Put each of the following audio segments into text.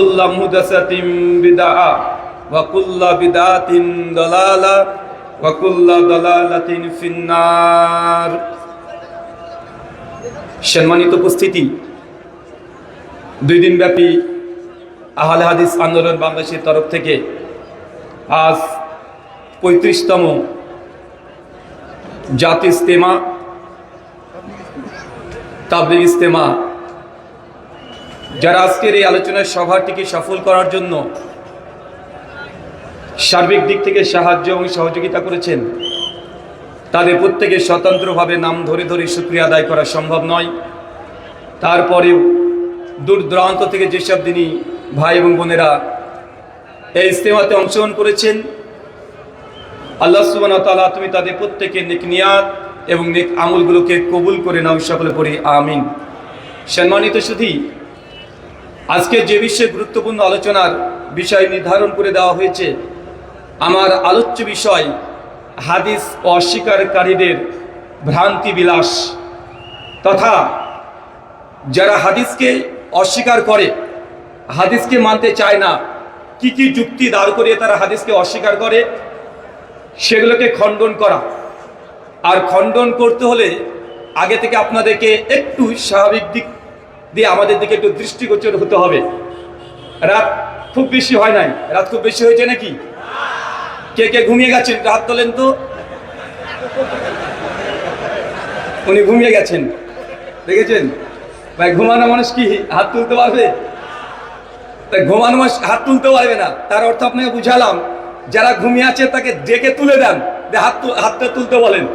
কুল্লা বিদআ, ওয়া কুল্লা বিদআতিন দালালা, ওয়া কুল্লা দালালাতিন ফিন্নার। সম্মানিত উপস্থিতি, দুই দিন ব্যাপী আহলে হাদিস আন্দোলন বাংলাদেশের তরফ থেকে আজ পঁয়ত্রিশতম জাতি ইস্তেমা তাবলিগ ইস্তেমা যারা আজকের এই আলোচনার সভাটিকে সফল করার জন্য সার্বিক দিক থেকে সাহায্য এবং সহযোগিতা করেছেন, তাদের প্রত্যেকে স্বতন্ত্রভাবে নাম ধরে ধরে শুক্রিয়া আদায় করা সম্ভব নয়। তারপরেও দূর দূরান্ত থেকে যেসব দিনই ভাই এবং বোনেরা এই ইস্তেমাতে অংশগ্রহণ করেছেন, আল্লাহ সুবান তালা তুমি তাদের প্রত্যেকের নেক নিয়াত এবং নেক আমলগুলোকে কবুল করে নাও সকলে পড়ি, আমিন। সম্মানিত শুধু আজকে যে বিষয়ে গুরুত্বপূর্ণ আলোচনার বিষয় নির্ধারণ করে দেওয়া হয়েছে, আমার আলোচ্য বিষয় হাদিস অস্বীকারীদের ভ্রান্তি বিলাস তথা যারা হাদিসকে অস্বীকার করে, হাদিসকে মানতে চায় না, কি কি যুক্তি দাঁড় করিয়ে তারা হাদিসকে অস্বীকার করে, সেগুলোকে খণ্ডন করা। আর খণ্ডন করতে হলে আগে থেকে আপনাদেরকে একটু স্বাভাবিক দিক দিয়ে আমাদের দিকে একটু দৃষ্টিগোচর হতে হবে। রাত খুব বেশি হয় নাই। রাত খুব বেশি হয়েছে নাকি? কে কে ঘুমিয়ে গেছেন? রাত তোলেন তো। উনি ঘুমিয়ে গেছেন। দেখেছেন? ভাই, ঘুমানো মানুষ কি হাত তুলতে পারবে? তাই ঘুমানো মানুষ হাত তুলতে পারবে না। তার অর্থ আপনাকে বুঝালাম, যারা ঘুমিয়ে আছে তাকে ডেকে তুলে দেন। হাত হাতটা তুলতে বলেন।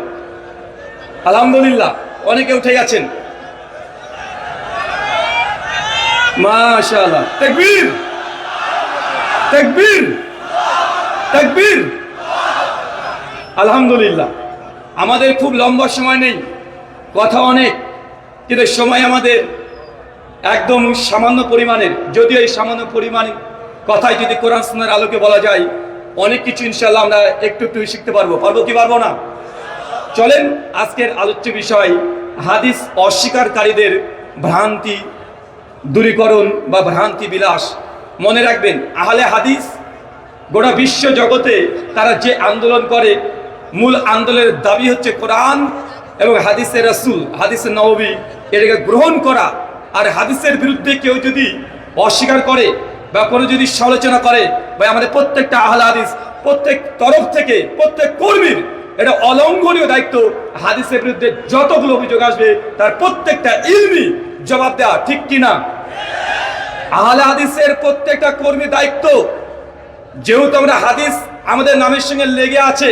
আলহামদুলিল্লাহ, অনেকে উঠে গেছেন। মাশাআল্লাহ। তাকবীর। তাকবীর। তাকবীর। আলহামদুলিল্লাহ। আমাদের খুব লম্বা সময় নেই কথা অনেক কিন্তু সময় আমাদের একদম সামান্য পরিমাণের। যদিও এই সামান্য পরিমাণ কথাই যদি কোরআন সুন্নার আলোকে বলা যায় অনেক কিছু ইনশাল্লাহ আমরা একটু একটু শিখতে পারব। পারব কি পারব না? চলেন আজকের আলোচ্য বিষয় হাদিস অস্বীকারীদের ভ্রান্তি দূরীকরণ বা ভ্রান্তি বিলাস। মনে রাখবেন, আহলে হাদিস গোটা বিশ্ব জগতে তারা যে আন্দোলন করে, মূল আন্দোলনের দাবি হচ্ছে কোরআন এবং হাদিসের রাসূল হাদিসের নবী এটাকে গ্রহণ করা। আর হাদিসের বিরুদ্ধে কেউ যদি অস্বীকার করে বা কোনো যদি সমালোচনা করে বা আমাদের প্রত্যেকটা আহলে হাদিস, প্রত্যেক তরফ থেকে, প্রত্যেক কর্মীর এটা অলঙ্ঘনীয় দায়িত্ব। হাদিসের বিরুদ্ধে যতগুলো অভিযোগ আসবে, তার প্রত্যেকটা ইলমি জবাব দেওয়া ঠিক কিনা? আহলে হাদিসের প্রত্যেকটা কর্মী দায়িত্ব। যেহেতু আমরা হাদিস আমাদের নামের সঙ্গে লেগে আছে,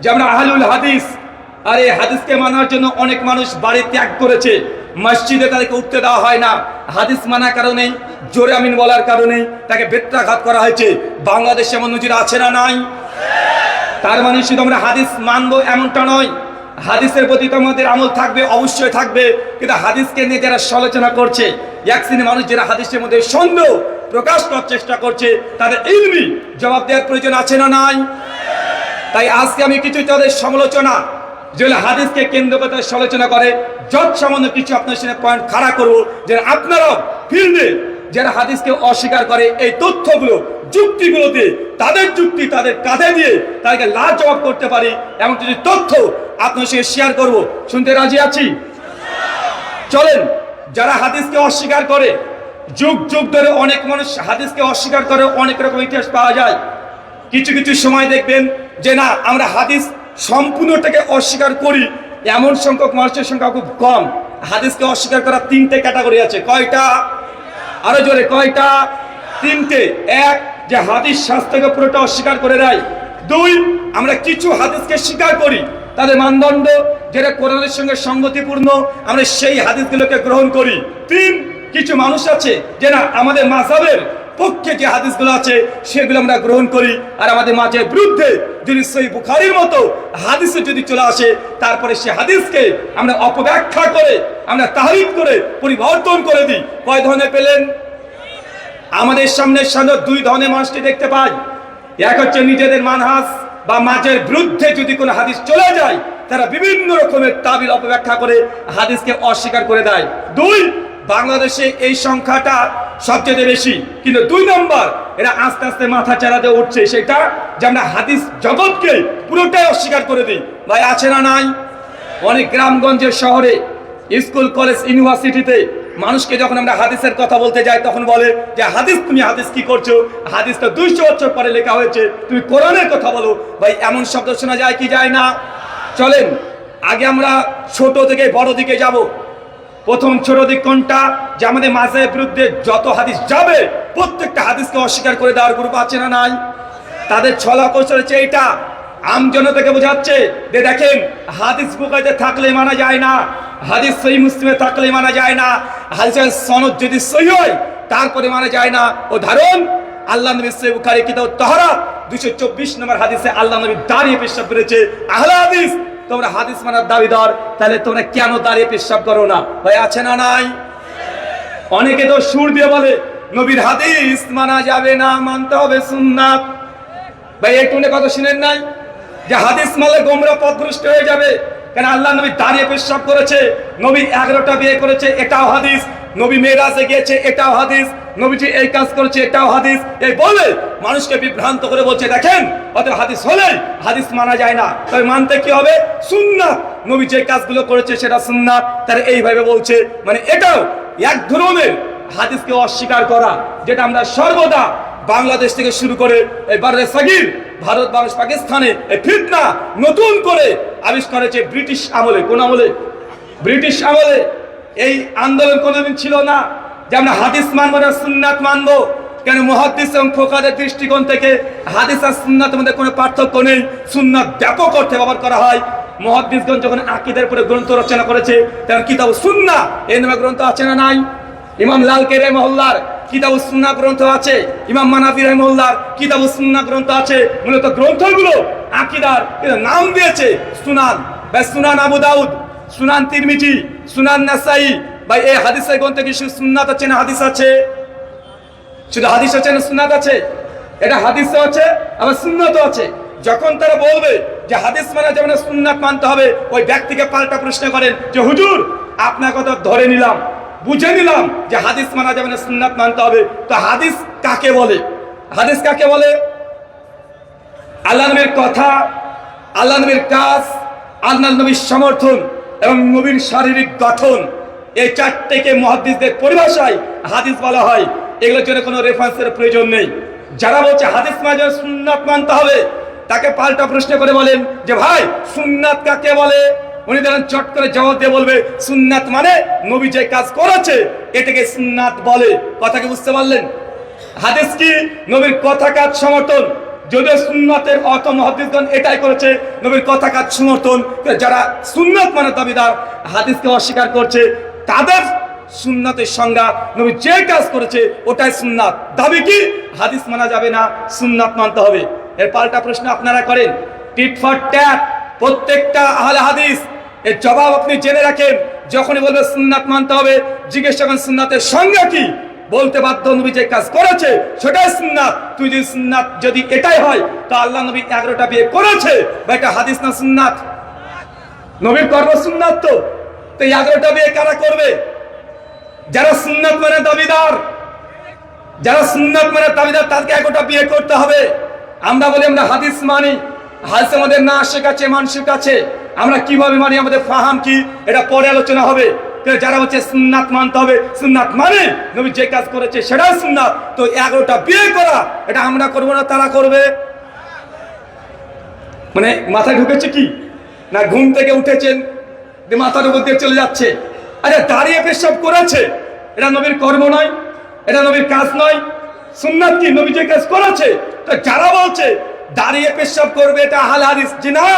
যে আমরা আহলুল হাদিস, আর এই হাদিসকে মানার জন্য অনেক মানুষ বাড়ি ত্যাগ করেছে। মসজিদে তাদেরকে উঠতে দেওয়া হয় না। হাদিস মানার কারণেই জোরে আমিন বলার কারণেই তাকে বেত্রাঘাত করা হয়েছে। বাংলাদেশে এমন নজির আছে না নাই? তার মানে শুধু আমরা হাদিস মানবো এমনটা নয়। হাদিসের প্রতি তোমাদের আমল থাকবে, অবশ্যই থাকবে। কিন্তু হাদিসকে নিয়ে যারা সমালোচনা করছে, এক শ্রেণির মানুষ যারা হাদিসের মধ্যে সন্দেহ প্রকাশ করার চেষ্টা করছে, তাদের ইলমি জবাব দেওয়ার প্রয়োজন আছে না নাই? তাই আজকে আমি কিছু তাদের সমালোচনা, যেগুলো হাদিসকে কেন্দ্র করে তারা সমালোচনা করে, যত সামান্য কিছু আপনার সাথে পয়েন্ট খাড়া করব যে আপনারাও ফিল্ডে যারা হাদিসকে অস্বীকার করে, এই তথ্যগুলো, যুক্তিগুলোতে, তাদের যুক্তি, তাদের কাঁধে দিয়ে তাদেরকে লাভ জবাব করতে পারি, এমন কিছু তথ্য আপনার সঙ্গে শেয়ার করব। শুনতে রাজি আছি? চলেন, যারা হাদিসকে অস্বীকার করে, যুগ যুগ ধরে অনেক মানুষ হাদিসকে অস্বীকার করে, অনেক রকম ইতিহাস পাওয়া যায়। কিছু কিছু সময় দেখবেন যে না, আমরা হাদিস সম্পূর্ণটাকে অস্বীকার করি। এমন সংখ্যক মানুষের সংখ্যা খুব কম। হাদিসকে অস্বীকার করার তিনটে ক্যাটাগরি আছে। কয়টা? আরও জোরে, কয়টা? তিনটে। এক, যে হাদিস শাস্ত্রকে পুরোটা অস্বীকার করে দেয়। দুই, আমরা কিছু হাদিসকে স্বীকার করি। তাদের মানদণ্ড, যেটা কোরআনের সঙ্গে সঙ্গতিপূর্ণ, আমরা সেই হাদিসগুলোকে গ্রহণ করি। তিন, কিছু মানুষ আছে যে না আমাদের মাসাবের পক্ষে যে হাদিসগুলো আছে, সেগুলো আমরা গ্রহণ করি। আর আমাদের মাঝে বিরুদ্ধে যদি সেই বুখারির মতো হাদিসে যদি চলে আসে, তারপরে সে হাদিসকে আমরা অপব্যাখ্যা করে, আমরা তাহারিফ করে, পরিবর্তন করে দিই। কয় ধরনের পেলেন? আমাদের সামনে সামনে দুই ধরনের মানুষকে দেখতে পাই। এক হচ্ছে নিজেদের মানহাস বা মাঝের বিরুদ্ধে যদি কোনো হাদিস চলে যায়, তারা বিভিন্ন রকমের তাবিল অপব্যাখ্যা করে হাদিসকে অস্বীকার করে দেয়। দুই, বাংলাদেশে এই সংখ্যাটা সবচেয়ে বেশি। কিন্তু দুই নম্বর, এরা আস্তে আস্তে মাথা চারাতে উঠছে। সেটা যে আমরা হাদিস জগৎকে পুরোটাই অস্বীকার করে দিই। ভাই, আছে না নাই? অনেক গ্রামগঞ্জের শহরে, স্কুল, কলেজ, ইউনিভার্সিটিতে মানুষকে যখন আমরা হাদিসের কথা বলতে যাই, তখন বলে যে, হাদিস, তুমি হাদিস কি করছ? হাদিস তো দুইশো বছর পরে লেখা হয়েছে। তুমি কোরআনের কথা বলো। ভাই, এমন শব্দ শোনা যায় কি যায় না? চলেন, আগে আমরা ছোট থেকে বড় দিকে যাব। প্রথম ছোট দিক কোনটা? যে আমাদের মাঝের বিরুদ্ধে যত হাদিস যাবে, প্রত্যেকটা হাদিসকে অস্বীকার করে দেওয়ার গ্রুপ আছে না নাই? তাদের ছলা কৌশল হচ্ছে এইটা। আম জনতাকে বোঝাচ্ছে যে, দেখেন, হাদিস বুকাইতে থাকলে মানা যায় না। হাদিস সহি মুসলিমে থাকলে মানা যায় না। হাদিসের সনদ যদি সহি হয় তারপরে মানা যায় না। ও ধারণ, আল্লাহ নবী সহি বুখারী, কিতাব তাহরা, দুইশো চব্বিশ নম্বর হাদিসে আল্লাহ নবী দাঁড়িয়ে পেশাব করেছে। আহলা হাদিস, তোমরা হাদিস মানার দাবিদার, তাহলে তোমরা কেন দাঁড়িয়ে পেশাব করো না? ভাই আছে না নাই? অনেকে তো সুর দিয়ে বলে, নবীর হাদিস মানা যাবে না, মানতে হবে সুন্নাত। ভাই, একটু কথা শুনেন নাই? যে হাদিস মালে গোমরা পথভ্রষ্ট হয়ে যাবে। কেন আল্লাহ নবী দাঁড়িয়ে পেশাব করেছে? নবী এগারোটা বিয়ে করেছে, এটাও হাদিস। নবী মেয়েরাজে গিয়েছে, এটাও হাদিস। নবীজি এই কাজ করেছে, এটাও হাদিস। এই বলে মানুষকে বিভ্রান্ত করে বলছে, দেখেন, অতএব হাদিস হলে হাদিস মানা যায় না। তবে মানতে কি হবে? সুন্নাত। নবী যে কাজগুলো করেছে সেটা সুন্নাত। তারা এইভাবে বলছে মানে এটাও এক ধরনের হাদিসকে অস্বীকার করা, যেটা আমরা সর্বদা বাংলাদেশ থেকে শুরু করে এই বারে সাগির, ভারত বাংলাদেশ পাকিস্তানে এই ফিতনা নতুন করে আবিষ্কার হয়েছে ব্রিটিশ আমলে। কোন আমলে? ব্রিটিশ আমলে। এই আন্দোলন কোনোদিন ছিল না যে আমরা হাদিস মানবো না, সুন্নাত মানবো। কেন মহাদিস এবং ফোকাদের দৃষ্টিকোণ থেকে হাদিস আর সুন্নাতের মধ্যে কোনো পার্থক্য নেই। সুন্নাত ব্যাপক অর্থে ব্যবহার করা হয়। মহাদিসগণ যখন আকিদের উপরে গ্রন্থ রচনা করেছে তখন কিতাব সুন্না এই নামে গ্রন্থ আছে না নাই? ইমাম লাল কে রহমল্লার কিতাব সুন্না গ্রন্থ আছে। ইমাম মানাফি রহমল্লার কিতাব সুন্না গ্রন্থ আছে। মূলত গ্রন্থগুলো আকিদার নাম দিয়েছে। সুনান, বা সুনান আবু দাউদ, সুনান তিরমিজি, সুনান নাসাই। ভাই, এই হাদিসের গ্রন্থে কি শুধু সুন্নাত আছে না হাদিস আছে? শুধু হাদিস আছে না সুন্নাত আছে? এটা হাদিসও আছে, আবার সুন্নাতও আছে। যখন তারা বলবে যে হাদিস মানে যেমন সুন্নাত মানতে হবে, ওই ব্যক্তিকে পাল্টা প্রশ্ন করেন যে, হুজুর, আপনার কথা ধরে নিলাম। বুঝে নিলাম যে হাদিস মানা যাবে না, সুন্নাত মানতে হবে। তো হাদিস কাকে বলে? হাদিস কাকে বলে? আল্লাহ নবীর কথা, আল্লাহ নবীর কাজ, আল্লাহ নবীর সমর্থন এবং নবীর শারীরিক গঠন। এই চারটেকে মহাদিসদের পরিভাষায় হাদিস বলা হয়। এগুলোর জন্য কোনো রেফারেন্সের প্রয়োজন নেই। যারা বলছে হাদিস মানে সুন্নাত মানতে হবে, তাকে পাল্টা প্রশ্ন করে বলেন যে, ভাই, সুন্নাত কাকে বলে? উনি ধরেন চট করে জবাব দিয়ে বলবে, সুন্নাত মানে নবী যে কাজ করেছে, এটাকে সুন্নাত বলে। কথা কি বুঝতে পারলেন? হাদিস কি? নবীর কথা কাজ সমর্থন। যদিও সুন্নাতের অত মহাদিসগণ এটাই করেছে, নবীর কথা কাজ সমর্থন। যারা সুন্নাত মানে দাবিদার, হাদিসকে অস্বীকার করছে, তাদের সুন্নাতের সংজ্ঞা নবী যে কাজ করেছে, ওটাই সুন্নাত। দাবি কি? হাদিস মানা যাবে না, সুন্নাত মানতে হবে। এর পাল্টা প্রশ্ন আপনারা করেন। টিট ফর ট্যাট প্রত্যেকটা আহলে হাদিস, এর জবাব আপনি জেনে রাখেন, যখনই বলবে সুন্নাত মানতে হবে, জিজ্ঞেস করেন সুন্নাতের সংজ্ঞা কি? বলতে বাধ্য নবী যে কাজ করেছে, সেটাই সুন্নাত। তুই যদি সুন্নাত, যদি এটাই হয়, তা আল্লাহ নবী এগারোটা বিয়ে করেছে, বা এটা হাদিস না সুন্নাত? নবীর কর্ম সুন্নাত তো। তো এগারোটা বিয়ে কারা করবে? যারা সুন্নাত মানে দাবিদার, যারা সুন্নাত মানে দাবিদার, তাদেরকে এগারোটা বিয়ে করতে হবে। আমরা বলি আমরা হাদিস মানি। হাদিস আমাদের না শেখাচ্ছে মানুষের কাছে আমরা কীভাবে মানি, আমাদের ফাহাম কি? এটা পরে আলোচনা হবে। যারা হচ্ছে সুন্নাত মানতে হবে, সুন্নাত মানে? নবী যে কাজ করেছে, সেটাও সুন্নাত। তো এগারোটা বিয়ে করা, এটা আমরা করব না, তারা করবে? মানে মাথায় ঢুকেছে কি? না ঘুম থেকে উঠেছেন মাথার উপর দিয়ে চলে যাচ্ছে। আরে দাঁড়িয়ে পেশাব করেছে। এটা নবীর কর্ম নয়, এটা নবীর কাজ নয়। সুন্নাত কি? নবী যে কাজ করেছে। তো যারা বলছে দাঁড়িয়ে পেশাব করবে, এটা হাল হাদিস। যে না,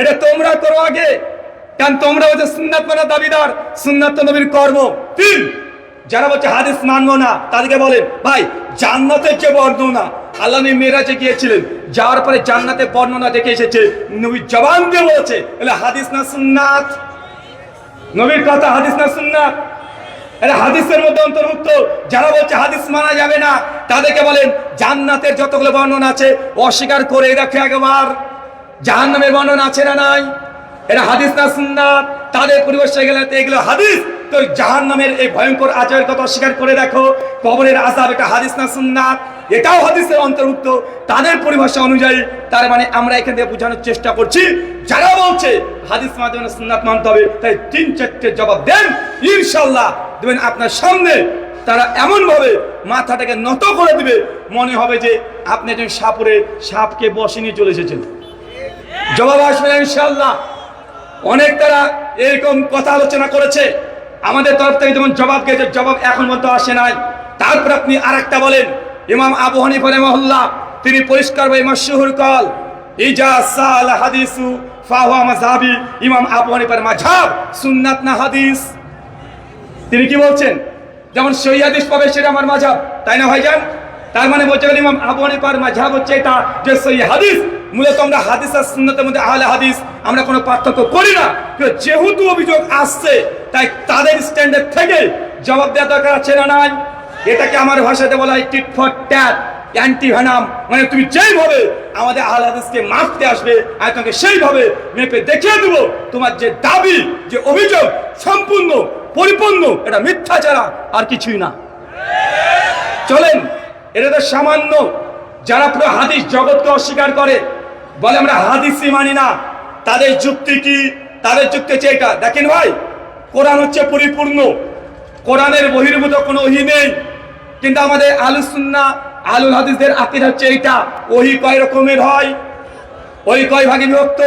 এটা তোমরা করো আগে। কারণ তোমরা হচ্ছে সুন্নাত মানা দাবিদার, সুন্নাত নবীর কর্ম। তিন যারা বলছে হাদিস মানবো না, তাদেরকে বলেন, ভাই, জান্নাতের যে বর্ণনা আল্লাহ মেরাজে গিয়েছিলেন, যাওয়ার পরে জান্নাতের বর্ণনা দেখে এসেছে, নবী জবান দিয়ে বলেছে হাদিস না সুন্নাত? নবীর কথা হাদিস না সুন্নাত? এটা হাদিসের মধ্যে অন্তর্ভুক্ত। যারা বলছে হাদিস মানা যাবে না, তাদেরকে বলেন, জান্নাতের যতগুলো বর্ণনা আছে, অস্বীকার করে রাখে একবার। জাহান্নামের বর্ণনা আছে না নাই? এটা হাদিস না সুন্নাত? তাদের পরিবেশে গেলে তো এগুলো হাদিস। তো জাহান নামের এই ভয়ঙ্কর আচারের কথা অস্বীকার করে দেখো, কবরের আজাব এটা হাদিস না সুন্নাত? এটাও হাদিসের অন্তর্ভুক্ত। তাদের পরিভাষা অনুযায়ী, তার মানে আমরা এখান থেকে বোঝানোর চেষ্টা করছি, যারা বলছে হাদিস মাধ্যমে সুন্নাত মানতে হবে, তাই তিন চারটে জবাব দেন ইনশাল্লাহ দেবেন আপনার সামনে, তারা এমন ভাবে মাথাটাকে নত করে দিবে, মনে হবে যে আপনি একজন সাপুরে সাপকে বসে নিয়ে চলে এসেছেন। জবাব আসবে ইনশাল্লাহ অনেক তারা এরকম কথা আলোচনা করেছে। আমাদের তরফ থেকে যেমন জবাব গেছে, জবাব এখন পর্যন্ত আসে নাই। তারপর আপনি আর একটা বলেন, ইমাম আবু হানিফা রহমাহুল্লাহ, তিনি পরিষ্কার ভাবে মশহুর কল, ইজা সাল হাদিসু ফাহুয়া মাযহাবি। ইমাম আবু হানিফার মাযহাব সুন্নাত না হাদিস? তিনি কি বলছেন? যেমন সহি হাদিস পাবে সেটা আমার মাঝাব তাই না ভাইজান? তার মানে বলছে ইমাম আবু হানিফার মাঝাব হচ্ছে এটা যে সেই হাদিস। মূলত আমরা হাদিস আর সুন্নতের মধ্যে আহলে হাদিস, আমরা কোনো পার্থক্য করি না। যেহেতু অভিযোগ আসছে, তাই তাদের স্ট্যান্ডার্ড থেকে জবাব দেওয়া দরকার আছে না নাই? এটাকে আমার ভাষাতে বলা হয় tit for tat anti venom মানে তুমি যেইভাবে আমাদের আহলে হাদিসকে মাপতে আসবে, আমি তোমাকে সেইভাবে মেপে দেখিয়ে দেবো। তোমার যে দাবি, যে অভিযোগ সম্পূর্ণ, পরিপূর্ণ, এটা মিথ্যা ছাড়া আর কিছুই না। চলেন এটা তো সামান্য। যারা পুরো হাদিস জগৎকে অস্বীকার করে, বলে আমরা হাদিসই মানি না। তাদের যুক্তি কি? তাদের যুক্তি হচ্ছে এটা। দেখেন ভাই, কোরআন হচ্ছে পরিপূর্ণ। কোরআনের বহির্ভূত কোনো ওহি নেই। কিন্তু আমাদের আলুসুন্না আলুল হাদিসদের আকিদ হচ্ছে এইটা। ওহি কয় রকমের হয়? ওই কয় ভাগে বিভক্ত?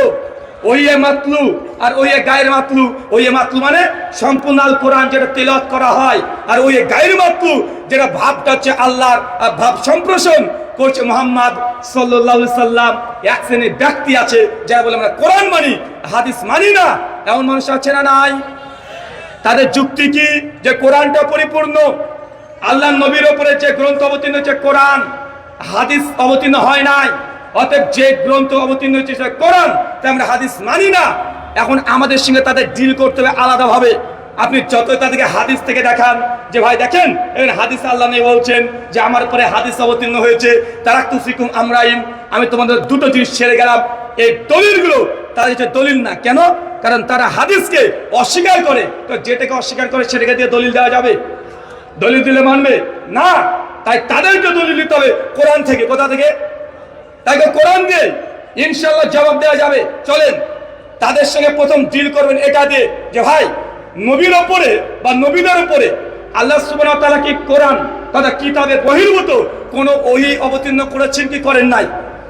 ওই এ মাতলু আর ওই এ গায়ের মাতলু। ওই এ মাতলু মানে সম্পূর্ণ আল কোরআন যেটা তেলত করা হয়। আর ওই এ গায়ের মাতলু যেটা ভাবটা হচ্ছে আল্লাহর আহ, ভাব সম্প্রসারণ করছে মোহাম্মদ সাল্লাহ সাল্লাম। এক শ্রেণির ব্যক্তি আছে যারা বলে আমরা কোরআন মানি হাদিস মানি না। এমন মানুষ আছে না নাই? তাদের যুক্তি কি? যে কোরআনটা পরিপূর্ণ। আল্লাহ নবীর ওপরে যে গ্রন্থ অবতীর্ণ হচ্ছে কোরআন হাদিস অবতীর্ণ হয় নাই। অতএব যে গ্রন্থ অবতীর্ণ হয়েছে সেটা কোরআন। তাই আমরা হাদিস মানি না। এখন আমাদের সঙ্গে তাদের ডিল করতে হবে আলাদাভাবে। আপনি যত তাদেরকে হাদিস থেকে দেখান, যে ভাই দেখেন হাদিস আল্লাহ নিয়ে বলছেন যে আমার পরে হাদিস অবতীর্ণ হয়েছে। তারা তুফিকুম আমরাইম আমি তোমাদের দুটো জিনিস ছেড়ে গেলাম। এই দলিলগুলো তাদের হচ্ছে দলিল না। কেন? কারণ তারা হাদিসকে অস্বীকার করে। তো যেটাকে অস্বীকার করে সেটাকে দিয়ে দলিল দেওয়া যাবে? দলিল দিলে মানবে? না। তাই তাদেরকে দলিল দিতে হবে কোরআন থেকে। কোথা থেকে? তাই তো কোরআন দিয়ে ইনশাল্লাহ জবাব দেওয়া যাবে। চলেন, তাদের সঙ্গে প্রথম ডিল করবেন এটা দিয়ে যে, ভাই, নবীর ওপরে বা নবীদের ওপরে আল্লাহ সুবহানাহু ওয়া তাআলা কি কোরআন তথা কিতাবের বহির্ভূত কোনো ওহি অবতীর্ণ করেছেন কি করেন নাই?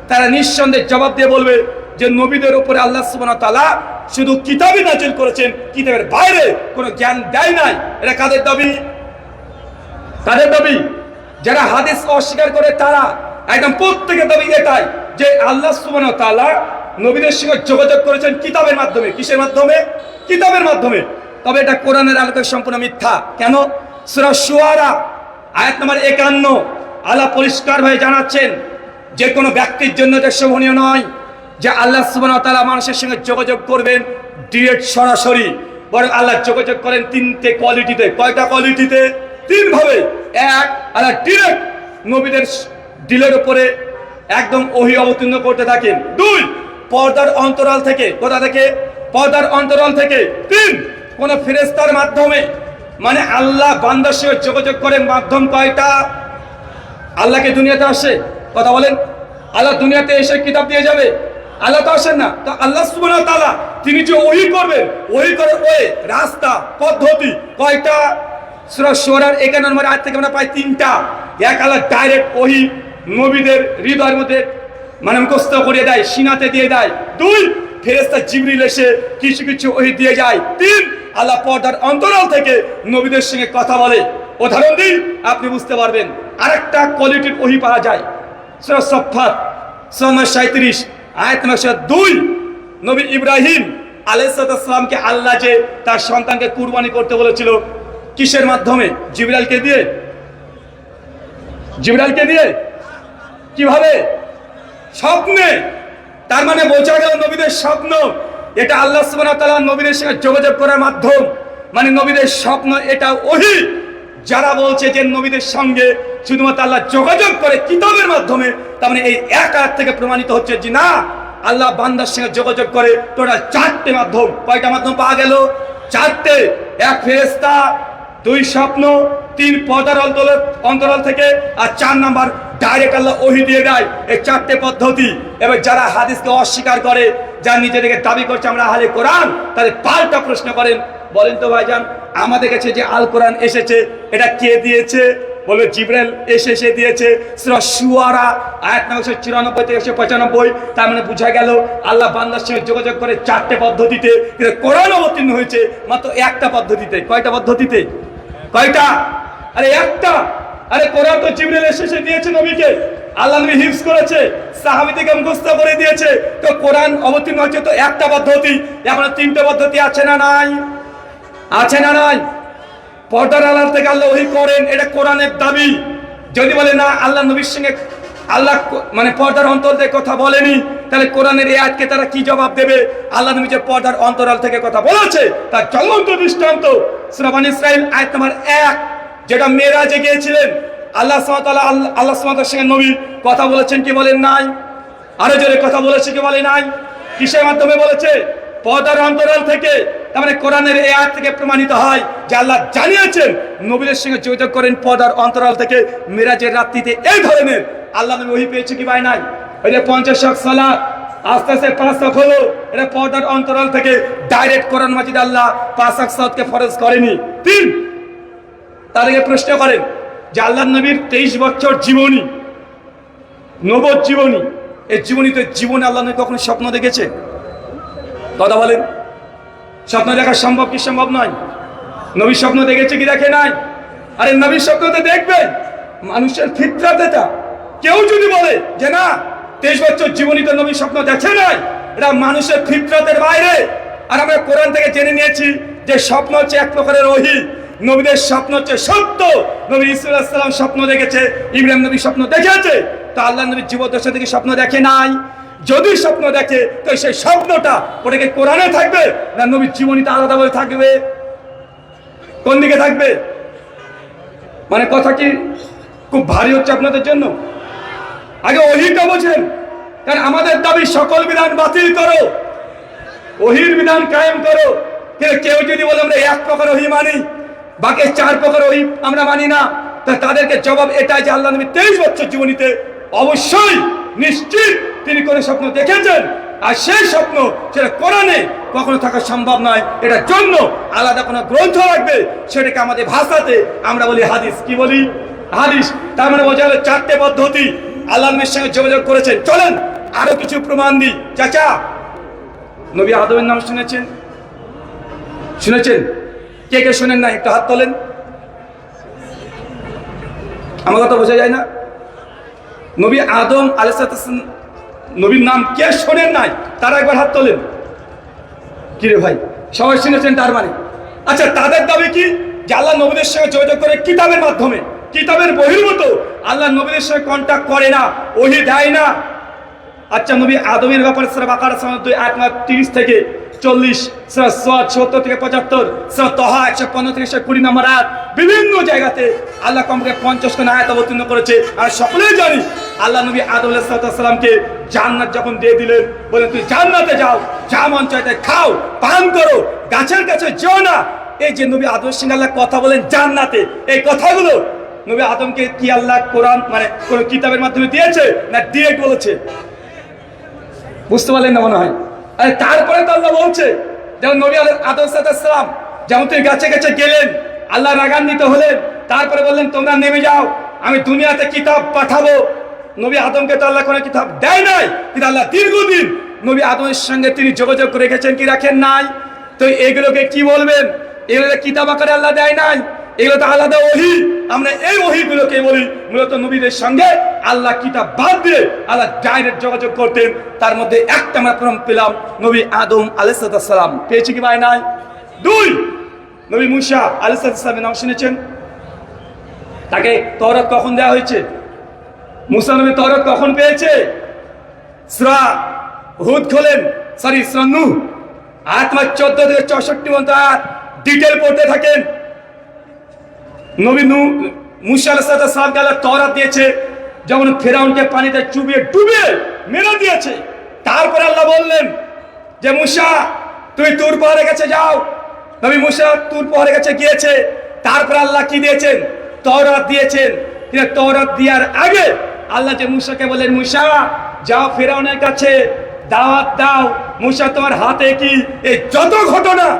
তারা নিঃসন্দেহে জবাব দিয়ে বলবে যে, নবীদের উপরে আল্লাহ সুবহানাহু ওয়া তাআলা শুধু কিতাবই নাজিল করেছেন, কিতাবের বাইরে কোনো জ্ঞান দেয় নাই। এটা কাদের দাবি? তাদের দাবি? যারা হাদিস অস্বীকার করে তারা একদম প্রত্যেকের দাবি এটাই যে আল্লাহ সুবহানাহু ওয়া তাআলা নবীদের সঙ্গে যোগাযোগ করেছেন কিতাবের মাধ্যমে। কিসের মাধ্যমে? কিতাবের মাধ্যমে। তবে এটা কোরআনের আলোকে সম্পূর্ণ মিথ্যা। কেন? সূরা শুআরা, আয়াত নম্বর একান্ন। আল্লাহ পরিষ্কারভাবে জানাচ্ছেন, যে কোনো ব্যক্তির জন্য এটা শোভনীয় নয় যে আল্লাহ সুবহানাহু ওয়া তাআলা মানুষের সঙ্গে যোগাযোগ করবেন ডিরেক্ট সরাসরি। বরং আল্লাহ যোগাযোগ করেন তিনটে কোয়ালিটিতে কয়টা কোয়ালিটিতে তিন ভাবে এক, আল্লাহ ডিরেক্ট নবীদের দিলের উপরে একদম ওহি অবতীর্ণ করতে থাকেন। দুই, পর্দার অন্তরাল থেকে, কোথা থেকে? পর্দার অন্তরাল থেকে। তিন, কোন ফেরেস্তার মাধ্যমে মানে আল্লাহ বান্দার সঙ্গে যোগাযোগ করে মাধ্যম কয়টা? আল্লাহকে দুনিয়াতে আসে? কথা বলেন। আল্লাহ দুনিয়াতে এসে কিতাব দিয়ে যাবে? আল্লাহ তো আসেন না। তো আল্লাহ সুবহানাহু তিনি যে ওহি করবেন, ওহি করে ওই রাস্তা, পদ্ধতি কয়টা? সূরা শুরার 51 নম্বর আয়াত থেকে আমরা পাই তিনটা। এক আল্লাহ ডাইরেক্ট ওহি নবীদের হৃদয়ের মধ্যে মানে মুখস্থ করিয়ে দেয়, সিনাতে দিয়ে দেয়। দুই ফেরেস্তা জিবরিল এসে কিছু কিছু ওহি দিয়ে যায়। তিন, আল্লাহ পর্দার অন্তরাল থেকে নবীদের সঙ্গে কথা বলে। উদাহরণ দিই, আপনি বুঝতে পারবেন, আরেকটা কোয়ালিটির ওহি পাওয়া যায়। সফফাত, সূরা সাঁত্রিশ আয়াত নম্বর দুই, নবী ইব্রাহিম আলাইসালামকে আল্লাহ যে তার সন্তানকে কুরবানি করতে বলেছিল, কিসের মাধ্যমে? জিবরালকে দিয়ে। জিবরালকে দিয়ে? কীভাবে? স্বপ্নে। তার মানে বোঝা গেল নবীদের স্বপ্ন। এটা আল্লাহ ওয়া নবীদের সঙ্গে যোগাযোগ করার মাধ্যম। মানে নবীদের স্বপ্ন এটা ওহি। যারা বলছে যে নবীদের সঙ্গে শুধুমাত্র আল্লাহ যোগাযোগ করে কিতাবের মাধ্যমে, তার মানে এই এক আয়াত থেকে প্রমাণিত হচ্ছে যে না, আল্লাহ বান্দার সঙ্গে যোগাযোগ করে তোরা চারটে মাধ্যম। কয়টা মাধ্যম পাওয়া গেল? চারটে। এক ফেরেস্তা দুই স্বপ্ন, তিন পদার অন্তর অন্তরাল থেকে, আর চার নাম্বার ডাইরেক্ট আল্লাহ ওহি দিয়ে দেয় এই চারটে পদ্ধতি। এবার যারা হাদিসকে অস্বীকার করে, যারা নিজেদেরকে দাবি করছে আমরা আহলে কোরআন, তাদের পাল্টা প্রশ্ন করেন। বলেন তো ভাইজান, আমাদের কাছে যে আল কোরআন এসেছে, এটা কে দিয়েছে? বলবে জিব্রাইল এসে এসে দিয়েছে। সুরা শুয়ারা, আয়াত নম্বর একশো চুরানব্বই থেকে একশো পঁচানব্বই। তার মানে বোঝা গেল, আল্লাহ বান্দার সঙ্গে যোগাযোগ করে চারটে পদ্ধতিতে, কিন্তু কোরআন অবতীর্ণ হয়েছে মাত্র একটা পদ্ধতিতে। কয়টা পদ্ধতিতে? কয়টা? আরে একটা! আরে কোরআন তো জিব্রাইল এসে দিয়েছে নবীকে। আল্লাহ নবী হিফজ করেছে সাহাবিদিকে মুখস্থ করে দিয়েছে। তো কোরআন অবতীর্ণ হচ্ছে তো একটা পদ্ধতি। এখন তিনটে পদ্ধতি আছে না নাই? আছে না নাই? পর্দার আল্লাহ থেকে আল্লাহ ওহি করেন, এটা কোরআনের দাবি। যদি বলে না, আল্লাহ নবীর সঙ্গে আল্লাহ মানে পর্দার অন্তর থেকে কথা বলেনি, তাহলে কোরআনের এই আয়াতকে তারা কি জবাব দেবে? আল্লাহ নবী যে পর্দার অন্তরাল থেকে কথা বলেছে, তার জ্বলন্ত দৃষ্টান্ত। সুরাবান ইসরাইল, আয়াত নাম্বার এক। যেটা মেয়েরাজে গিয়েছিলেন আল্লাহ সামাতাল্লাহ আল্লাহ সামাতার সঙ্গে নবী কথা বলেছেন কি বলেন নাই? আরও জোরে কথা বলেছে কি বলে নাই? কিসের মাধ্যমে বলেছে? পর্দার অন্তরাল থেকে, তার মানে কোরআনের এই থেকে প্রমাণিত হয় যে আল্লাহ জানিয়েছেন, নবীদের সঙ্গে যোগাযোগ করেন পর্দার অন্তরাল থেকে। মিরাজের রাত্রিতে এই ধরনের আল্লাহ নবী ওহি পেয়েছে কি ভাই নাই? ওই যে পঞ্চাশ শখ সালাত, আস্তে আস্তে পাঁচ শখ হলো, এটা পর্দার অন্তরাল থেকে ডাইরেক্ট কোরআন মাজিদ আল্লাহ পাঁচ শখ সালাতকে ফরজ করেনি। তিন তাদেরকে প্রশ্ন করেন যে আল্লাহ নবীর তেইশ বছর জীবনী, নবদ জীবনী, এই জীবনীতে জীবনে আল্লাহ নবী কখনো স্বপ্ন দেখেছে? কথা বলেন, স্বপ্ন দেখা সম্ভব কি সম্ভব নয়? নবীর স্বপ্ন দেখেছে কি দেখে নাই? আরে নবীর স্বপ্ন তো দেখবে। মানুষের ফিতরাত এটা। কেউ যদি বলে যে না, তেইশ বছর জীবনীতে নবীর স্বপ্ন দেখে নাই, এটা মানুষের ফিতরাতের বাইরে। আর আমরা কোরআন থেকে জেনে নিয়েছি যে স্বপ্ন হচ্ছে এক প্রকারের ওহি। নবীদের স্বপ্ন হচ্ছে সত্য। নবী ইসলাম স্বপ্ন দেখেছে, ইব্রাহিম নবী স্বপ্ন দেখেছে তা আল্লাহ নবীর জীবদশা থেকে স্বপ্ন দেখে নাই। যদি স্বপ্ন দেখে, তো সেই স্বপ্নটা ওটাকে কোরআনে থাকবে না নবীর জীবনীতে আলাদাভাবে থাকবে? কোন দিকে থাকবে? মানে কথা কি খুব ভারী হচ্ছে আপনাদের জন্য? আগে ওহিটা বোঝেন, কারণ আমাদের দাবি সকল বিধান বাতিল করো। ওহির বিধান কায়েম করো। কেউ যদি বলে আমরা এক প্রকার ওহি মানি বাকি চার প্রকার ওই আমরা মানি না। তা তাদেরকে জবাব এটাই যে আল্লাহ নবী তেইশ বছর জীবনীতে অবশ্যই নিশ্চিত তিনি কোনো স্বপ্ন দেখেছেন। আর সেই স্বপ্ন সেটা কোরআনে কখনো থাকা সম্ভব নয়। এটার জন্য আলাদা কোনো গ্রন্থ লাগবে। সেটাকে আমাদের ভাষাতে আমরা বলি হাদিস। কি বলি? হাদিস। তার মানে বোঝা গেল চারটে পদ্ধতি আল্লাহ নবীর সঙ্গে যোগাযোগ করেছেন। চলেন আরও কিছু প্রমাণ দিই। চাচা, নবী আদমের নাম শুনেছেন? শুনেছেন? কে কে শোনেন না, একটু হাত তোলেন। আমার কথা বোঝা যায় না? নবী আদম আলিসাত নবীর নাম কে শোনেন নাই? তারা একবার হাত তোলেন। কিরে ভাই, সবাই শুনেছেন তার মানে? আচ্ছা তাদের দাবি কি? যে আল্লাহ নবীদের সঙ্গে যোগাযোগ করে কিতাবের মাধ্যমে, কিতাবের বহির্ভূত আল্লাহ নবীদের সঙ্গে কন্ট্যাক্ট করে না, ওহি দেয় না। আচ্ছা নবী আদমের ব্যাপারে সারা বাকার দুই তিরিশ থেকে চল্লিশ সত্তর থেকে পঁচাত্তর একশো পনেরো থেকে কুড়ি নম্বর বিভিন্ন জায়গাতে আল্লাহ কমকে পঞ্চাশ করেছে। আর সকলেই আল্লাহ নবী জান্নাত যখন দিয়ে দিলেন বলেন তুই জান্নাতে যাও যা মন খাও, পান করো, গাছের কাছে যেও না। এই যে নবী আদম সিং আল্লাহ কথা বলেন জান্নাতে। এই কথাগুলো নবী আদমকে কি আল্লাহ কোরআন মানে কোন কিতাবের মাধ্যমে দিয়েছে, না ডিরেক্ট বলেছে? বুঝতে পারলেন না মনে হয়? তারপরে তো আল্লাহ বলছে, যেমন নবী আদম যেমন তুমি গাছে গাছে গেলেন, আল্লাহ রাগান্বিত হলেন, তারপরে বললেন, তোমরা নেমে যাও, আমি দুনিয়াতে কিতাব পাঠাবো। নবী আদমকে তো আল্লাহ কোনো কিতাব দেয় নাই, কিন্তু আল্লাহ দীর্ঘদিন নবী আদমের সঙ্গে তিনি যোগাযোগ রেখেছেন কি রাখেন নাই? তো এগুলোকে কি বলবেন? এগুলো কিতাব আকারে আল্লাহ দেয় নাই? এগুলো তো আলাদা ওহি। আমরা এই ওহিগুলোকে বলি মূলত নবীদের সঙ্গে আল্লাহ কিতাব বাদ দিয়ে আল্লাহ ডাইরেক্ট যোগাযোগ করতেন। তার মধ্যে একটা আমরা প্রমাণ পেলাম, নবী আদম আলাইসালাম পেয়েছি কি ভাই নাই? দুই। নবী মুসা আলাইসালামের নাম শুনেছেন? তাকে তরত কখন দেওয়া হয়েছে? মুসা নবী তরত কখন পেয়েছে? শ্রা হুদ খোলেন, সরি শ্রান্নু আত্মা চোদ্দ থেকে চৌষট্টি মন্ত্র ডিটেল পড়তে থাকেন। নবী নু মুসা আলাইসালামকে আল্লাহ তরাত দিয়েছে যখন ফেরাউনকে পানিতে চুবিয়ে ডুবিয়ে মেরে দিয়েছে। তারপরে আল্লাহ বললেন যে, মুসা, তুই তোর পাহাড়ে গেছে, যাও। নবী মুসা তুর পরে কাছে গিয়েছে। তারপর আল্লাহ কি দিয়েছেন? তওরাত দিয়েছেন। কিন্তু তওরাত দেওয়ার আগে আল্লাহ যে মুসাকে বলেন মুসা, যাও ফেরাউনের কাছে, দাওয়াত দাও। মুসা, তোমার হাতে কি এই যত ঘটনা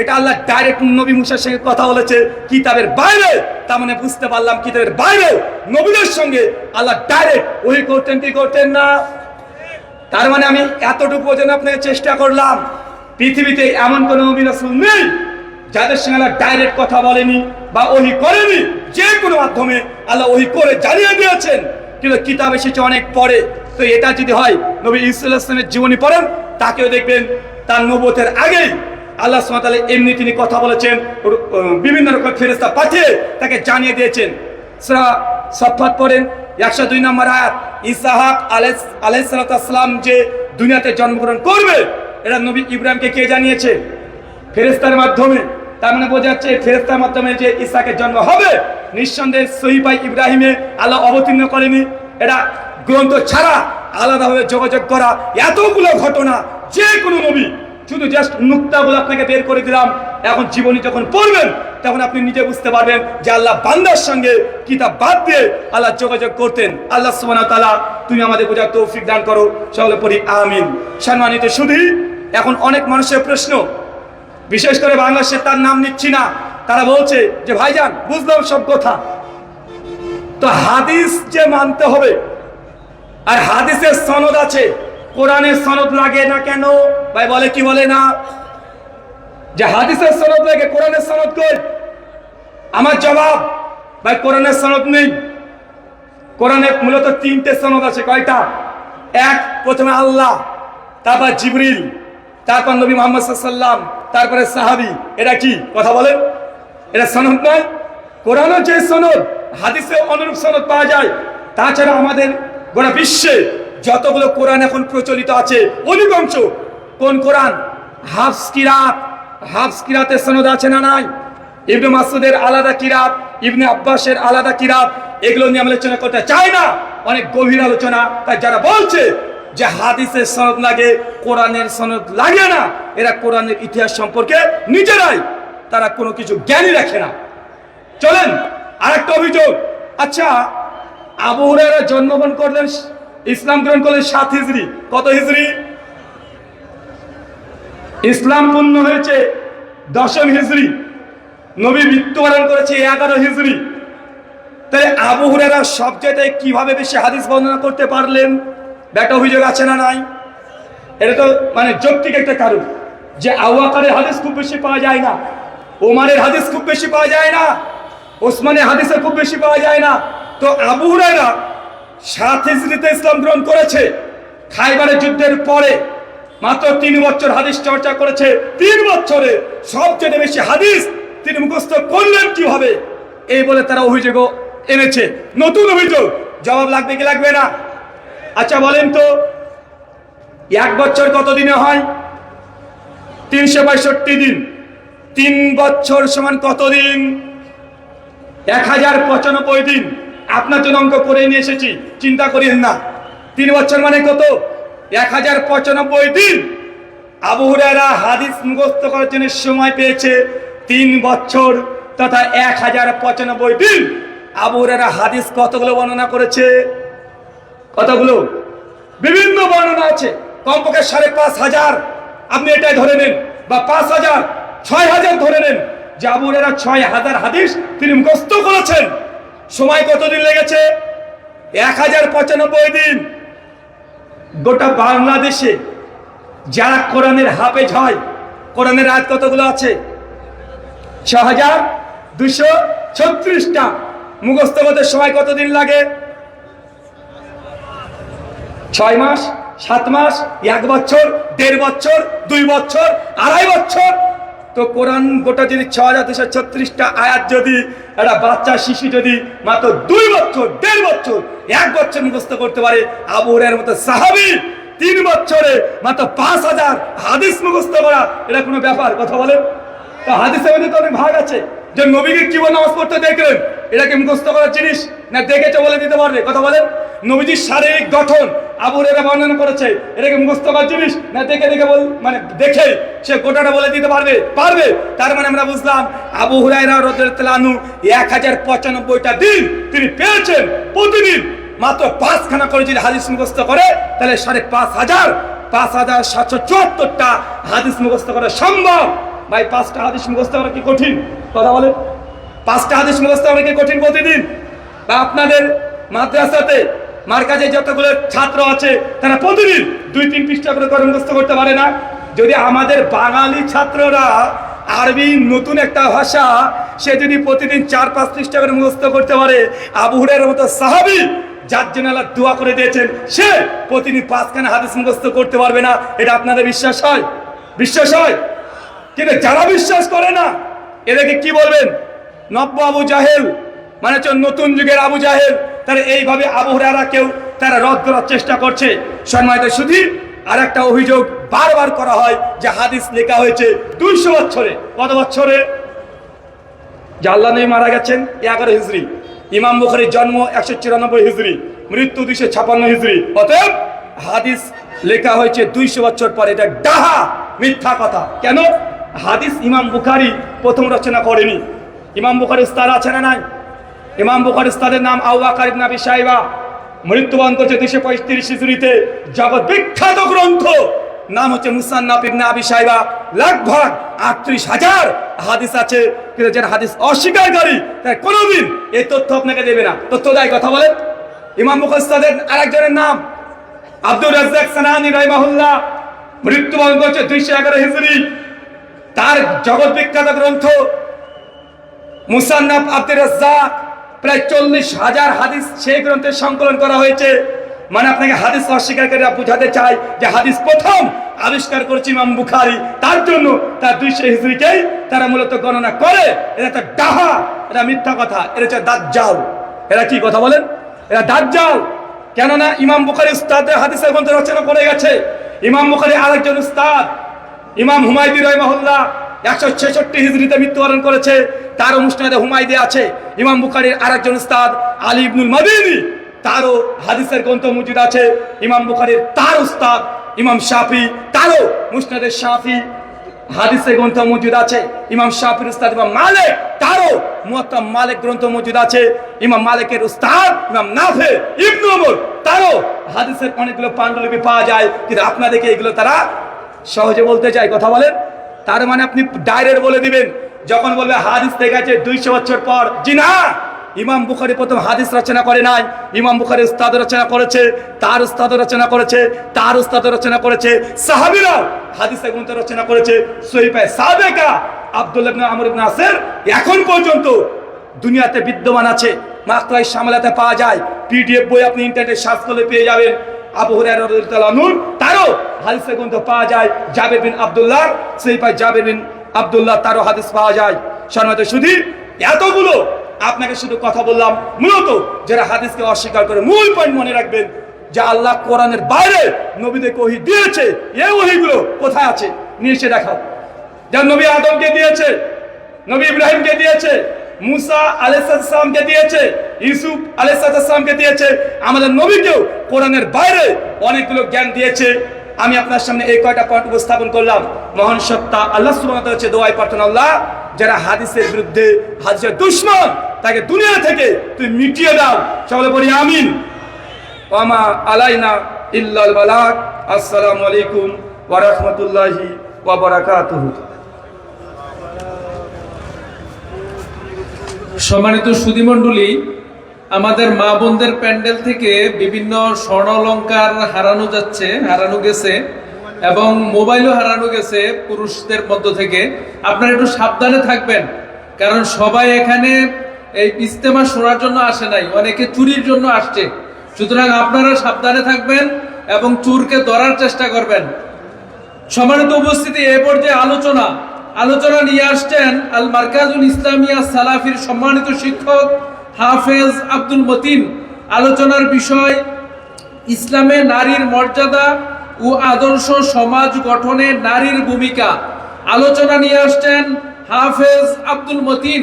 এটা আল্লাহ ডাইরেক্ট নবী মুসার সঙ্গে কথা বলেছে, কিতাবের বাইরে। তার মানে বুঝতে পারলাম কিতাবের বাইরে। নবীদের সঙ্গে আল্লাহ ডাইরেক্ট ওই করতেন, কি করতেন না? তার মানে আমি এতটুকু বোঝানো আপনাকে চেষ্টা করলাম, পৃথিবীতে এমন কোন নবী নেই, যাদের সঙ্গে আল্লাহ ডাইরেক্ট কথা বলেনি বা ওহি করেনি। যে কোনো মাধ্যমে আল্লাহ ওহি করে জানিয়ে দিয়েছেন, কিন্তু কিতাব এসেছে অনেক পরে। তো এটা যদি হয়, নবী ইসলামের জীবনী পড়েন, তাকেও দেখবেন, তার নবতের আগেই আল্লাহ সুমাতালে এমনি তিনি কথা বলেছেন বিভিন্ন রকম ফেরেস্তা পাঠিয়ে তাকে জানিয়ে দিয়েছেন। সূরা সফাত পড়েন, একশো দুই নম্বর আয়াত, ইসাহাক আলাইসালাম যে দুনিয়াতে জন্মগ্রহণ করবে, এটা নবী ইব্রাহিমকে কে জানিয়েছে? ফেরেস্তার মাধ্যমে। তার মানে বোঝা যাচ্ছে ফেরেস্তার মাধ্যমে যে ইসাকের জন্ম হবে, নিঃসন্দেহে সহিবাই ইব্রাহিমে আল্লাহ অবতীর্ণ করেনি। এটা গ্রন্থ ছাড়া আলাদাভাবে যোগাযোগ করা এতগুলো ঘটনা যে কোনো নবী শুধু জাস্ট নুক্তাগুলো আপনাকে বের করে দিলাম। এখন জীবনী যখন পড়বেন, তখন আপনি নিজে বুঝতে পারবেন যে আল্লাহ বান্দার সঙ্গে কিতাব বাদ দিয়ে আল্লাহ যোগাযোগ করতেন। আল্লাহ ওয়া তুমি আমাদের বোঝার তৌফিক দান করো। সকলে পড়ি, আমিন। সম্মানিত শুধু এখন অনেক মানুষের প্রশ্ন। বিশেষ করে বাংলাদেশে তার নাম নিচ্ছি না। তারা বলছে যে, ভাইজান, বুঝলাম সব কথা। তো হাদিস যে মানতে হবে, আর হাদিসের সনদ আছে কোরআনের সনদ লাগে না কেন? ভাই, বলে কি বলে না? যে হাদিসের সনদ লাগে, কোরআনের সনদ কই? আমার জবাব, ভাই, কোরআনের সনদ নেই। কোরআনে মূলত তিনটে সনদ আছে, কয়টা? এক, প্রথমে আল্লাহ, তারপর জিবরিল, তারপর নবী মোহাম্মদ সাল্লাম তারপরে সাহাবি। এটা কি? কথা বলেন এটা সনদ নয়। কোরআনের যে সনদ হাদিসে অনুরূপ সনদ পাওয়া যায়। তাছাড়া আমাদের গোটা বিশ্বে যতগুলো কোরআন এখন প্রচলিত আছে, অধিকাংশ। কোন কোরআন? হাফস কিরাত। হাফস কিরাতের সনদ আছে না নাই? ইবনে মাসুদের আলাদা কিরাত, ইবনে আব্বাসের আলাদা কিরাত, এগুলো নিয়ে আলোচনা করতে চাই না। অনেক গভীর আলোচনা। তাই যারা বলছে যে হাদিসের সনদ লাগে, কোরআনের সনদ লাগে না, এরা কোরআনের ইতিহাস সম্পর্কে নিজেরাই তারা কোনো কিছু জ্ঞানই রাখে না। চলেন, আরেকটা অভিযোগ। আচ্ছা আবু হুরায়রা জন্মগ্রহণ করলেন ইসলাম গ্রহণ করলেন সাত হিজড়ি। কত হিজড়ি? ইসলাম পূর্ণ হয়েছে দশম হিজড়ি। নবী মৃত্যুবরণ করেছে এগারো হিজড়ি। তাহলে আবু হুরায়রা সব জায়গায় কীভাবে বেশি হাদিস বর্ণনা করতে পারলেন? ব্যাটা, অভিযোগ আছে না নাই? এটা তো মানে যৌক্তিক একটা কারণ যে আওয়াকারের হাদিস খুব বেশি পাওয়া যায় না, ওমারের হাদিস খুব বেশি পাওয়া যায় না, ওসমানের হাদিসে খুব বেশি পাওয়া যায় না। তো আবু সাত হিজরিতে ইসলাম গ্রহণ করেছে। খাইবারের যুদ্ধের পরে মাত্র তিন বছর হাদিস চর্চা করেছে। তিন বছরে সবচেয়ে বেশি হাদিস তিনি মুখস্থ করলেন কীভাবে? এই বলে তারা অভিযোগও এনেছে। নতুন অভিযোগ। জবাব লাগবে কি লাগবে না? আচ্ছা বলেন তো, এক বছর কত দিনে হয়? তিনশো পঁয়ষট্টি দিন। তিন বছর সমান কত দিন এক হাজার পঁচানব্বই দিন। আপনার জন্য অঙ্ক করে নিয়ে এসেছি। চিন্তা করিয়েন না। তিন বছর মানে কত? এক হাজার পঁচানব্বই দিন। আবু হুরায়রা হাদিস মুখস্থ করার জন্য সময় পেয়েছে তিন বছর তথা এক হাজার পঁচানব্বই দিন। আবু হুরায়রা হাদিস কতগুলো বর্ণনা করেছে? কতগুলো? বিভিন্ন বর্ণনা আছে। কমপক্ষে সাড়ে পাঁচ হাজার। আপনি এটাই ধরে নেন। বা পাঁচ হাজার, ছয় হাজার ধরে নেন। যে আবুরেরা ছয় হাজার হাদিস তিনি মুখস্থ করেছেন। সময় কতদিন লেগেছে? এক হাজার পঁচানব্বই দিন। গোটা বাংলাদেশে যারা কোরআনের হাফেজ হয়, কোরআনের আয়াত কতগুলো আছে? ছ হাজার দুশো ছত্রিশটা। মুখস্থ করতে সময় কতদিন লাগে? ছয় মাস, সাত মাস, এক বছর, দেড় বছর, দুই বছর, আড়াই বছর। তো কোরআন গোটা যদি ছ হাজার দুশো ছত্রিশটা আয়াত যদি একটা বাচ্চা শিশু যদি মাত্র দুই বছর, দেড় বছর, এক বছর মুখস্থ করতে পারে, আবু হরের মতো সাহাবি তিন বছরে মাত্র পাঁচ হাজার হাদিস মুখস্থ করা, এটা কোনো ব্যাপার? কথা বলেন। তো হাদিসের মধ্যে তো অনেক ভাগ আছে। যে নবীকে বল নামাজ পড়তে দেখলেন? এটা কি মুখস্থ করার জিনিস না দেখেছে বলে দিতে পারবে। কথা বলেন? নবীজির শারীরিক গঠন আবু হুরায়রা বর্ণনা করেছে। এটা কি মুখস্থ করার জিনিস না দেখে দেখে বল মানে দেখে সে গোটাটা বলে দিতে পারবে। পারবে? তার মানে আমরা বুঝলাম, আবু হুরায়রা রাদিয়াল্লাহু আনহু এক হাজার পঁচানব্বইটা দিন তিনি পেয়েছেন প্রতিদিন। মাত্র পাঁচখানা করে যদি হাদিস মুখস্থ করে, তাহলে সাড়ে পাঁচ হাজার পাঁচ হাজার সাতশো চুয়াত্তরটা হাদিস মুখস্থ করা সম্ভব। ভাই, পাঁচটা হাদিস মুখস্থ করা কি কঠিন? কথা বলে পাঁচটা হাদিস মুখস্থ করা কি কঠিন প্রতিদিন। বা আপনাদের মাদ্রাসাতে মার কাছে যতগুলো ছাত্র আছে, তারা প্রতিদিন দুই, তিন পৃষ্ঠা করে করে মুখস্থ করতে পারে না। যদি আমাদের বাঙালি ছাত্ররা আরবি নতুন একটা ভাষা, সে যদি প্রতিদিন চার, পাঁচ পৃষ্ঠা করে মুখস্থ করতে পারে, আবু হুরের মতো সাহাবি যার জন্য আল্লাহ দোয়া করে দিয়েছেন, সে প্রতিদিন পাঁচখানা হাদিস মুখস্থ করতে পারবে না। এটা আপনাদের বিশ্বাস হয়? বিশ্বাস হয়? কিন্তু যারা বিশ্বাস করে না, এদেরকে কি বলবেন? নব্য আবু জাহেল মানে হচ্ছে নতুন যুগের আবু জাহেল, তারা এইভাবে আবু হুরারা কেউ তারা রদ করার চেষ্টা করছে। সম্মানিত শুধু আর একটা অভিযোগ বারবার করা হয় যে হাদিস লেখা হয়েছে দুইশো বছরে। কত বছরে? যে আল্লাহ মারা গেছেন এগারো হিজড়ি ইমাম বুখারির জন্ম একশো চুরানব্বই হিজড়ি মৃত্যু দুইশো ছাপান্ন হিজড়ি অতএব হাদিস লেখা হয়েছে দুইশো বছর পরে, এটা ডাহা মিথ্যা কথা। কেন? হাদিস ইমাম বুখারি প্রথম রচনা করেনি। ইমাম বুখারি স্তার আছে না নাই? ইমাম বুখারি স্তাদের নাম আউবাকার ইবনে আবি সাইবা মৃত্যুবরণ করছে দুইশো পঁয়ত্রিশ হিজড়িতে। জগৎ বিখ্যাত গ্রন্থ। নাম হচ্ছে মুসান্নাফ ইবনে আটত্রিশ হাজার হাদিস আছে। কিন্তু হাদিস অস্বীকারী তার কোনোদিন এই তথ্য আপনাকে দেবে না। তথ্য কথা বলেন। ইমাম আরেকজনের নাম রাজ্জাক করছে দুইশো এগারো হিজড়ি। তার জগৎ বিখ্যাত গ্রন্থ মুসান্নাফ আব্দুর রাজ্জাক, প্রায় চল্লিশ হাজার হাদিস সেই গ্রন্থের সংকলন করা হয়েছে। মানে আপনাকে হাদিস অস্বীকারীরা বুঝাতে চায় যে হাদিস প্রথম আবিষ্কার করেছে ইমাম বুখারি। তার জন্য তার দুইশো হিজড়িকেই তারা মূলত গণনা করে। এটা একটা ডাহা এটা মিথ্যা কথা এটা হচ্ছে দাজ্জাল। এরা কি কথা বলেন? এরা দাজ্জাল। কেননা ইমাম বুখারি উস্তাদের হাদিসের গ্রন্থ রচনা করে গেছে। ইমাম বুখারি আরেকজন উস্তাদ, ইমাম হুমায়দি রহমাহুল্লাহ। একশো ছেষট্টি হিজড়িতে মৃত্যুবরণ করেছে। তার অনুষ্ঠানে হুমায়দি আছে ইমাম বুখারির আরেকজন উস্তাদ আলী ইবনুল মাদিনী। তারও হাদিসের গ্রন্থ মজুদ আছে। ইমাম বুখারির তার উস্তাদ ইমাম শাফি, তারও মুসনাদের শাফি হাদিসের গ্রন্থ মজুদ আছে। ইমাম শাফির উস্তাদ ইমাম মালিক, তারও মুয়াত্তা মালিক গ্রন্থ মজুদ আছে। ইমাম মালিকের উস্তাদ ইমাম নাফে ইবনু ওমর তারও হাদিসের অনেকগুলো পাণ্ডুলিপি পাওয়া যায়। কিন্তু আপনাদেরকে এগুলো তারা সহজে বলতে চাই। কথা বলেন। তার মানে আপনি ডাইরেক্ট বলে দিবেন, যখন বলবে হাদিস থেকে আছে দুইশো বছর পর, জি না! ইমাম বুখারি প্রথম হাদিস রচনা করে নাই, ইমাম বুখারি উস্তাদ রচনা করেছে, তার উস্তাদ রচনা করেছে, তার উস্তাদ রচনা করেছে সাহাবিরাও হাদিসে গ্রন্থ রচনা করেছে সহিপায় সাবেকা আব্দুল্লাহ আমর নাসির এখন পর্যন্ত দুনিয়াতে বিদ্যমান আছে মাকরাই সামলাতে পাওয়া যায়। পিডিএফ বই আপনি ইন্টারনেটে সার্চ করলে পেয়ে যাবেন। আবু হুরায়রা রাদিয়াল্লাহু তারও হাদিসে গ্রন্থ পাওয়া যায় জাবের বিন আবদুল্লাহ। সেই পায় জাবের বিন আব্দুল্লাহ তারও হাদিস পাওয়া যায়। শর্মাতে শুধু এতগুলো আপনাকে শুধু কথা বললাম মূলত যারা হাদিসকে অস্বীকার করে মূল পয়েন্ট মনে রাখবেন যে আল্লাহ কোরআনের বাইরে নবীদেরকে ওহি দিয়েছে এই ওহিগুলো কোথায় আছে? নিয়ে এসে দেখাও। যা নবী আদমকে দিয়েছে, নবী ইব্রাহিমকে দিয়েছে, মুসা আলাইসালামকে দিয়েছে, ইউসুফ আলাইসালামকে দিয়েছে, আমাদের নবীকেও কোরআনের বাইরে অনেকগুলো জ্ঞান দিয়েছে। আমি আপনার সামনে এই কয়টা পয়েন্ট উপস্থাপন করলাম। মহান সত্তা, আল্লাহ হচ্ছে দোয়াই প্রার্থনা আল্লাহ। যারা হাদিসের বিরুদ্ধে হাদিসের দুশ্মন, তাকে দুনিয়া থেকে তুই মিটিয়ে দাও। সকলে বলি আমিন। ওয়ামা আলাইনা ইল্লাল বালাক। আসসালামু আলাইকুম ওয়া রাহমাতুল্লাহি ওয়া বারাকাতুহু। সম্মানিত সুধীমণ্ডলী আমাদের মা বোনদের প্যান্ডেল থেকে বিভিন্ন স্বর্ণালঙ্কার হারানো যাচ্ছে, হারানো গেছে, এবং মোবাইলও হারানো গেছে পুরুষদের মধ্য থেকে। আপনারা একটু সাবধানে থাকবেন, কারণ সবাই এখানে এই ইস্তেমা শোনার জন্য আসে নাই, অনেকে চুরির জন্য আসছে। সুতরাং আপনারা সাবধানে থাকবেন এবং চুরকে ধরার চেষ্টা করবেন। সম্মানিত উপস্থিতি, এ পর্যায়ে আলোচনা। আলোচনা নিয়ে আসছেন আল মার্কাজুল ইসলামিয়া সালাফির সম্মানিত শিক্ষক হাফেজ আব্দুল মতিন। আলোচনার বিষয়, ইসলামে নারীর মর্যাদা ও আদর্শ সমাজ গঠনে নারীর ভূমিকা। আলোচনা নিয়ে আসছেন হাফেজ আব্দুল মতিন।